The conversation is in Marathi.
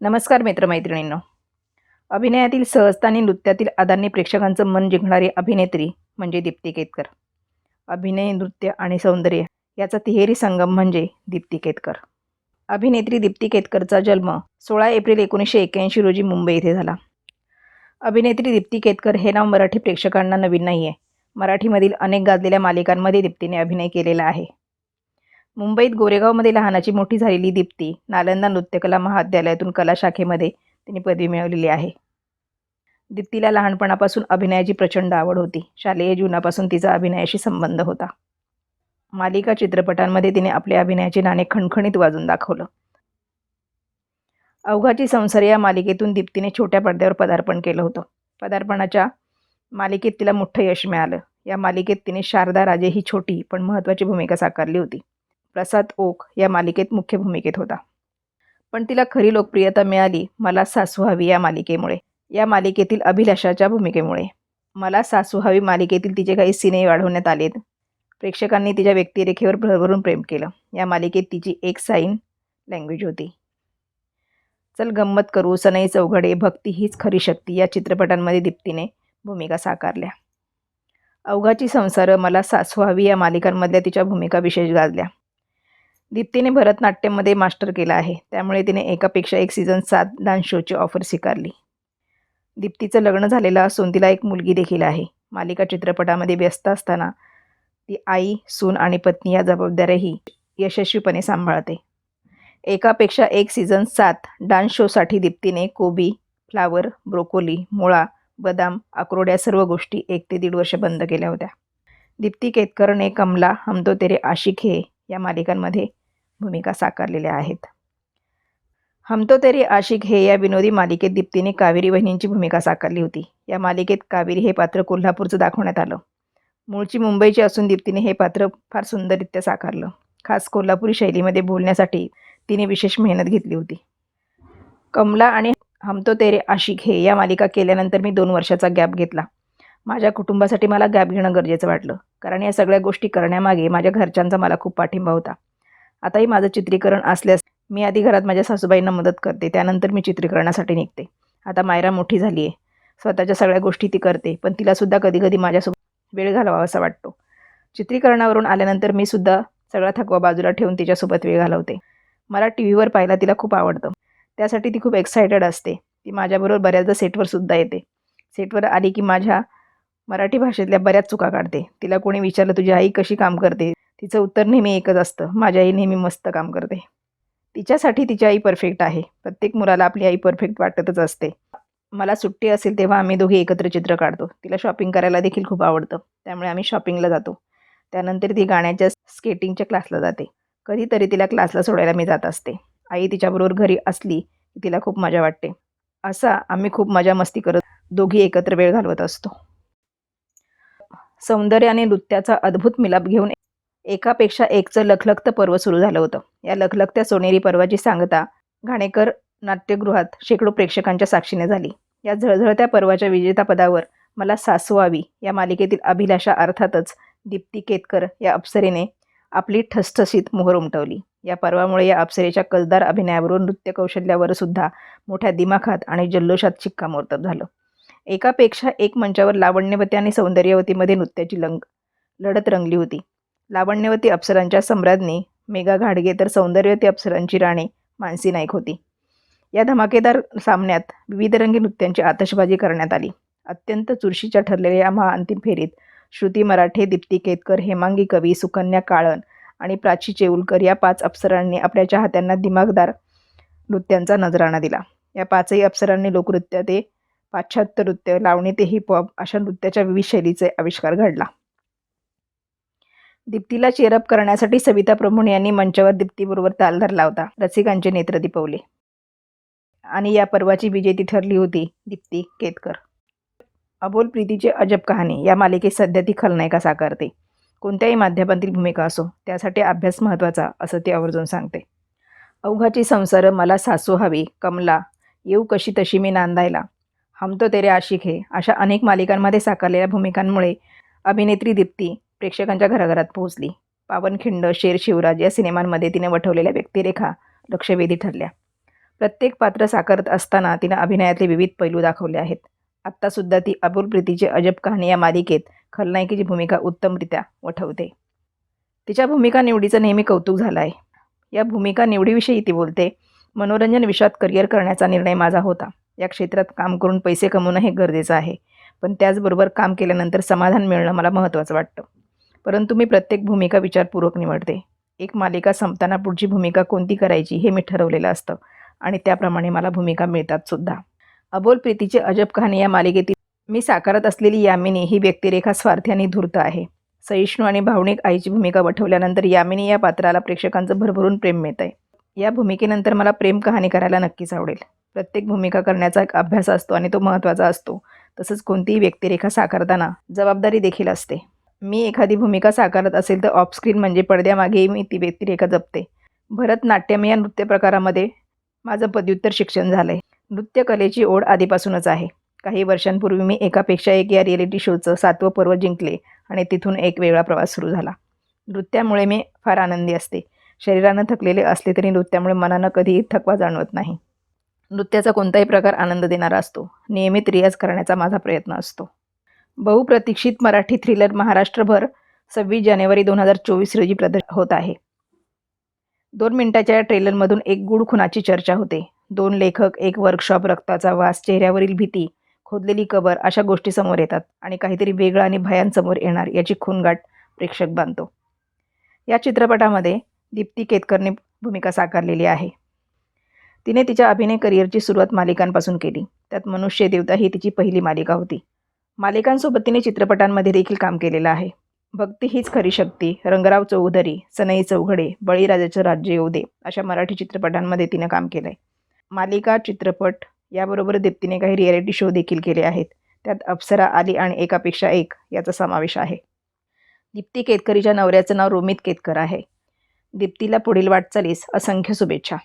नमस्कार मित्रमैत्रिणींनो. अभिनयातील सहजता आणि नृत्यातील आदांनी प्रेक्षकांचं मन जिंकणारी अभिनेत्री म्हणजे दीप्ती केतकर. अभिनय नृत्य आणि सौंदर्य याचा तिहेरी संगम म्हणजे दीप्ती केतकर. अभिनेत्री दीप्ती केतकरचा जन्म सोळा एप्रिल एकोणीसशे एक्याऐंशी रोजी मुंबई येथे झाला. अभिनेत्री दीप्ती केतकर हे नाव मराठी प्रेक्षकांना नवीन नाही आहे मराठीमधील अनेक गाजलेल्या मालिकांमध्ये दीप्तीने अभिनय केलेला आहे. मुंबईत गोरेगावमध्ये लहानाची मोठी झालेली दीप्ती नालंदा नृत्यकला महाविद्यालयातून कला शाखेमध्ये तिने पदवी मिळवलेली आहे. दीप्तीला लहानपणापासून अभिनयाची प्रचंड आवड होती. शालेय जीवनापासून तिचा अभिनयाशी संबंध होता. मालिका चित्रपटांमध्ये तिने आपल्या अभिनयाचे नाणे खणखणीत वाजून दाखवलं. अवघाची संसार या मालिकेतून दीप्तीने छोट्या पडद्यावर पदार्पण केलं होतं. पदार्पणाच्या मालिकेत तिला मोठं यश मिळालं. या मालिकेत तिने शारदा राजे ही छोटी पण महत्त्वाची भूमिका साकारली होती. प्रसाद ओक या मालिकेत मुख्य भूमिकेत होता. पण तिला खरी लोकप्रियता मिळाली मला सासू हवी या मालिकेमुळे या मालिकेतील अभिलाषाच्या भूमिकेमुळे. मला सासू हवी मालिकेतील तिचे काही सिने वाढवण्यात आलेत. प्रेक्षकांनी तिच्या व्यक्तिरेखेवर भरभरून प्रेम केलं. या मालिकेत तिची एक साईन लँग्वेज होती. चल गंमत करू सनई चौघडे भक्ती हीच खरी शक्ती या चित्रपटांमध्ये दीप्तीने भूमिका साकारल्या. अवघाची संसार मला सासू हवी या मालिकांमधल्या तिच्या भूमिका विशेष गाजल्या. दीप्तीने भरतनाट्यममध्ये मास्टर केला आहे. त्यामुळे तिने एकापेक्षा एक सीझन सात डान्स शोची ऑफर स्वीकारली. दीप्तीचं लग्न झालेलं असून तिला एक मुलगी देखील आहे. मालिका चित्रपटामध्ये व्यस्त असताना ती आई सून आणि पत्नी या जबाबदाऱ्याही यशस्वीपणे सांभाळते. एकापेक्षा एक सीझन सात डान्स शोसाठी दीप्तीने कोबी फ्लावर ब्रोकोली मुळा बदाम अक्रोड या सर्व गोष्टी एक ते दीड वर्ष बंद केल्या होत्या. दीप्ती केतकरने कमला हम तो तेरे आशिक हे या मालिकांमध्ये भूमिका साकारलेल्या आहेत. हम तो तेरी आशिक हे या विनोदी मालिकेत दीप्तीने कावेरी वहिनींची भूमिका साकारली होती. या मालिकेत कावेरी हे पात्र कोल्हापूरचं दाखवण्यात आलं. मूळची मुंबईची असून दीप्तीने हे पात्र फार सुंदररित्या साकारलं. खास कोल्हापुरी शैलीमध्ये बोलण्यासाठी तिने विशेष मेहनत घेतली होती. कमला आणि हम तो तेरे आशिक हे या मालिका केल्यानंतर मी दोन वर्षाचा गॅप घेतला. माझ्या कुटुंबासाठी मला गॅप घेणं गरजेचं वाटलं. कारण या सगळ्या गोष्टी करण्यामागे माझ्या घरच्यांचा मला खूप पाठिंबा होता. आताही माझं चित्रीकरण असल्यास मी आधी घरात माझ्या सासूबाईंना मदत करते त्यानंतर मी चित्रीकरणासाठी निघते. आता मायरा मोठी झाली आहे. स्वतःच्या सगळ्या गोष्टी ती करते पण तिलासुद्धा कधी कधी माझ्यासोबत वेळ घालवावा असा वाटतो. चित्रीकरणावरून आल्यानंतर मी सुद्धा सगळा थकवा बाजूला ठेवून तिच्यासोबत वेळ घालवते. मला टी व्हीवर पाहायला तिला खूप आवडतं. त्यासाठी ती खूप एक्सायटेड असते. ती माझ्याबरोबर बऱ्याचदा सेटवर सुद्धा येते. सेटवर आली की माझ्या मराठी भाषेतल्या बऱ्याच चुका काढते. तिला कोणी विचारलं तुझी आई कशी काम करते? तिचं उत्तर नेहमी एकच असतं माझी आई नेहमी मस्त काम करते. तिच्यासाठी तिची आई परफेक्ट आहे. प्रत्येक मुलाला आपली आई परफेक्ट वाटतच असते. मला सुट्टी असेल तेव्हा आम्ही दोघे एकत्र चित्र काढतो. तिला शॉपिंग करायला देखील खूप आवडतं. त्यामुळे आम्ही शॉपिंगला जातो. त्यानंतर ती गाण्याच्या स्केटिंगच्या क्लासला जाते. कधीतरी तिला क्लासला सोडायला मी जात असते. आई तिच्याबरोबर घरी असली की तिला खूप मजा वाटते. असा आम्ही खूप मजा मस्ती करत दोघी एकत्र वेळ घालवत असतो. सौंदर्य आणि नृत्याचा अद्भुत मिलाप घेऊन एकापेक्षा एकचं लखलखतं पर्व सुरू झालं होतं. या लखलखत्या सोनेरी पर्वाची सांगता घाणेकर नाट्यगृहात शेकडो प्रेक्षकांच्या साक्षीने झाली. या झळझळत्या पर्वाच्या विजेतापदावर मला सासवावी या मालिकेतील अभिलाषा अर्थातच दीप्ती केतकर या अप्सरेने आपली ठसठसीत मोहर उमटवली. या पर्वामुळे या अप्सरेच्या कसदार अभिनयावरून नृत्य कौशल्यावर सुद्धा मोठ्या दिमाखात आणि जल्लोषात शिक्कामोर्तब झालं. एकापेक्षा एक मंचावर लावण्यवती आणि सौंदर्यवतीमध्ये नृत्याची लंग लढत रंगली होती. लावण्यवती अप्सरांच्या सम्राज्ञी मेघा घाडगे तर सौंदर्यवती अप्सरांची राणी मानसी नाईक होती. या धमाकेदार सामन्यात विविध रंगी नृत्यांची आतषबाजी करण्यात आली. अत्यंत चुरशीच्या ठरलेल्या या महाअंतिम फेरीत श्रुती मराठे दीप्ती केतकर हेमांगी कवी सुकन्या काळन आणि प्राची चेऊलकर या पाच अप्सरांनी आपल्या चाहत्यांना दिमागदार नृत्यांचा नजराणा दिला. या पाचही अप्सरांनी लोकनृत्य ते पाश्चात्य नृत्य लावणी ते हिपहॉप अशा नृत्याच्या विविध शैलीचे आविष्कार घडला. दीप्तीला चेअरअप करण्यासाठी सविता प्रभूण यांनी मंचावर दीप्तीबरोबर ताल धरला होता. रसिकांचे नेत्र दिपवले. आणि या पर्वाची विजेती ठरली होती दीप्ती केतकर. अबोल प्रीतीचे अजब कहाणी या मालिकेत सध्या ती खलनायिका साकारते. कोणत्याही माध्यमातील भूमिका असो त्यासाठी अभ्यास महत्त्वाचा असं ती आवर्जून सांगते. अवघाची संसार मला सासू हवी कमला येऊ कशी तशी मी नांदायला. हम तो तेरे आशिक हे अशा अनेक मालिकांमध्ये साकारलेल्या भूमिकांमुळे अभिनेत्री दीप्ती प्रेक्षकांच्या घराघरात पोहोचली. पावनखिंड शेर शिवराज या सिनेमांमध्ये तिने वठवलेल्या व्यक्तिरेखा लक्षवेधी ठरल्या. प्रत्येक पात्र साकारत असताना तिनं अभिनयातले विविध पैलू दाखवले आहेत. आत्तासुद्धा ती अबुल प्रीतीची अजब कहाणी या मालिकेत खलनायकीची भूमिका उत्तमरित्या वठवते. तिच्या भूमिका निवडीचं नेहमी कौतुक झालं आहे. या भूमिका निवडीविषयी ती बोलते मनोरंजन विश्वात करिअर करण्याचा निर्णय माझा होता. या क्षेत्रात काम करून पैसे कमवणं हे गरजेचं आहे. पण त्याचबरोबर काम केल्यानंतर समाधान मिळणं मला महत्त्वाचं वाटतं. परंतु मी प्रत्येक भूमिका विचारपूर्वक निवडते. एक मालिका संपताना पुढची भूमिका कोणती करायची हे मी ठरवलेलं असतं आणि त्याप्रमाणे मला भूमिका मिळतात सुद्धा. अबोल प्रीतीची अजब कहाणी या मालिकेतील मी साकारत असलेली यामिनी ही व्यक्तिरेखा स्वार्थी आणि धूर्त आहे. सहिष्णू आणि भावनिक आईची भूमिका वठवल्यानंतर यामिनी या पात्राला प्रेक्षकांचं भरभरून प्रेम मिळतं आहे या भूमिकेनंतर मला प्रेम कहाणी करायला नक्कीच आवडेल. प्रत्येक भूमिका करण्याचा एक अभ्यास असतो आणि तो महत्त्वाचा असतो. तसंच कोणतीही व्यक्तिरेखा साकारताना जबाबदारी देखील असते. मी एखादी भूमिका साकारत असेल तर ऑफस्क्रीन म्हणजे पडद्यामागेही मी ती व्यक्तिरेखा जपते. भरतनाट्यम या नृत्य प्रकारामध्ये माझं पदव्युत्तर शिक्षण झालं आहे नृत्यकलेची ओढ आधीपासूनच आहे. काही वर्षांपूर्वी मी एकापेक्षा एक या रिॲलिटी शोचं सातवं पर्व जिंकले आणि तिथून एक वेगळा प्रवास सुरू झाला. नृत्यामुळे मी फार आनंदी असते. शरीरानं थकलेले असले तरी नृत्यामुळे मनानं कधीही थकवा जाणवत नाही. नृत्याचा कोणताही प्रकार आनंद देणारा असतो. नियमित रियाज करण्याचा माझा प्रयत्न असतो. बहुप्रतीक्षित मराठी थ्रिलर महाराष्ट्रभर सव्वीस जानेवारी दोन हजार चोवीस रोजी प्रदर्शित होत आहे. दोन मिनिटाच्या या ट्रेलरमधून एक गूढ खुनाची चर्चा होते. दोन लेखक एक वर्कशॉप रक्ताचा वास चेहऱ्यावरील भीती खोदलेली कबर अशा गोष्टी समोर येतात आणि काहीतरी वेगळं आणि भयांसमोर येणार याची खूनगाठ प्रेक्षक बांधतो. या चित्रपटामध्ये दीप्ती केतकरने भूमिका साकारलेली आहे. तिने तिच्या अभिनय करिअरची सुरुवात मालिकांपासून केली. त्यात मनुष्य देवता ही तिची पहिली मालिका होती. मालिकांसोबत तिने चित्रपटांमध्ये देखील काम केलेलं आहे. भक्ती हीच खरी शक्ती. रंगराव चौधरी सनई चौघडे बळीराजाचं राज्य येऊ दे अशा मराठी चित्रपटांमध्ये तिनं काम केलं आहे मालिका चित्रपट याबरोबर दीप्तीने काही रिॲलिटी शो देखील केले आहेत. त्यात अप्सरा आली आणि एकापेक्षा एक याचा समावेश आहे. दीप्ती केतकरीच्या नवऱ्याचं नाव रोमित केतकर आहे. दीप्तीला पुढील वाटचालीस असंख्य शुभेच्छा.